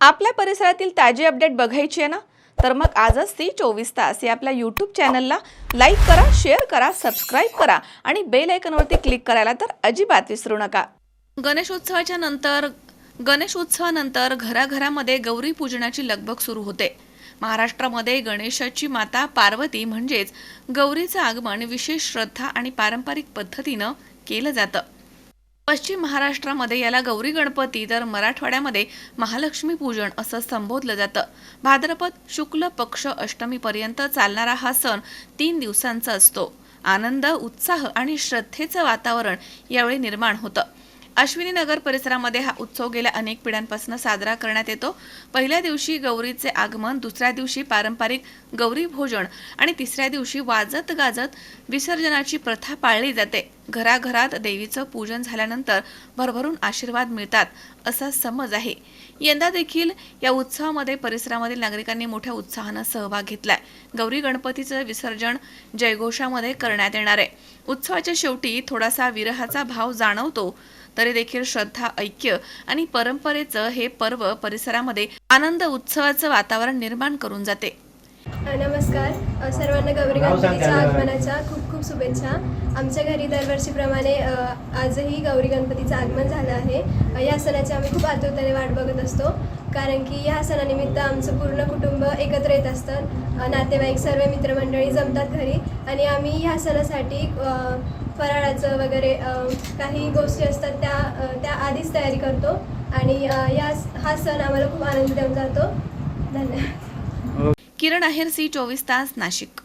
आपल्या परिसरातील ताजी अपडेट बघायची आहे ना? तर मग आजच ती चोवीस तास या आपल्या यूट्यूब चॅनलला लाईक करा शेअर करा सबस्क्राईब करा आणि बेल आयकनवरती क्लिक करायला तर अजिबात विसरू नका. गणेशोत्सवाच्या नंतर गणेशोत्सवानंतर घराघरामध्ये गौरी पूजनाची लगबग सुरू होते. महाराष्ट्रामध्ये गणेशाची माता पार्वती म्हणजेच गौरीचं आगमन विशेष श्रद्धा आणि पारंपरिक पद्धतीनं केलं जातं. पश्चिम महाराष्ट्रामध्ये याला गौरी गणपती तर मराठवाड्यामध्ये महालक्ष्मी पूजन असं संबोधलं जातं. भाद्रपद शुक्ल पक्ष अष्टमीपर्यंत चालणारा हा सण तीन दिवसांचा असतो. आनंद उत्साह आणि श्रद्धेचं वातावरण यावेळी निर्माण होतं. अश्विनी नगर परिसरामध्ये हा उत्सव गेल्या अनेक पिढ्यांपासून साजरा करण्यात येतो. पहिल्या दिवशी गौरीचे आगमन दुसऱ्या दिवशी पारंपरिक गौरी भोजन आणि तिसऱ्या दिवशी वाजत गाजत विसर्जनाची प्रथा पाळली जाते. घराघरात देवीचं पूजन झाल्यानंतर भरभरून आशीर्वाद मिळतात असा समज आहे. यंदा देखील या उत्सवामध्ये परिसरामधील नागरिकांनी मोठ्या उत्साहानं सहभाग घेतलाय. गौरी गणपतीचं विसर्जन जयघोषामध्ये करण्यात येणार आहे. उत्सवाच्या शेवटी थोडासा विरहाचा भाव जाणवतो तरी देखील श्रद्धा ऐक्य आणि परंपरेचं हे पर्व परिसरामध्ये आनंद उत्सवाचं वातावरण निर्माण करून जाते. नमस्कार. सर्वांना गौरी गणपतीच्या आगमनाच्या खूप खूप शुभेच्छा. आमच्या घरी दरवर्षीप्रमाणे आजही गौरी गणपतीचं आगमन झालं आहे. या सणाची आम्ही खूप आतुरतेने वाट बघत असतो. कारण की या सणानिमित्त आमचं पूर्ण कुटुंब एकत्र येत असतं. नातेवाईक सर्व मित्रमंडळी जमतात घरी. आणि आम्ही ह्या सणासाठी फराळाचं वगैरे काही गोष्टी असतात त्या त्या आधीच तयारी करतो. आणि या हा सण आम्हाला खूप आनंद देऊन जातो. धन्यवाद. किरण अहेर सी चोवीस तास नाशिक.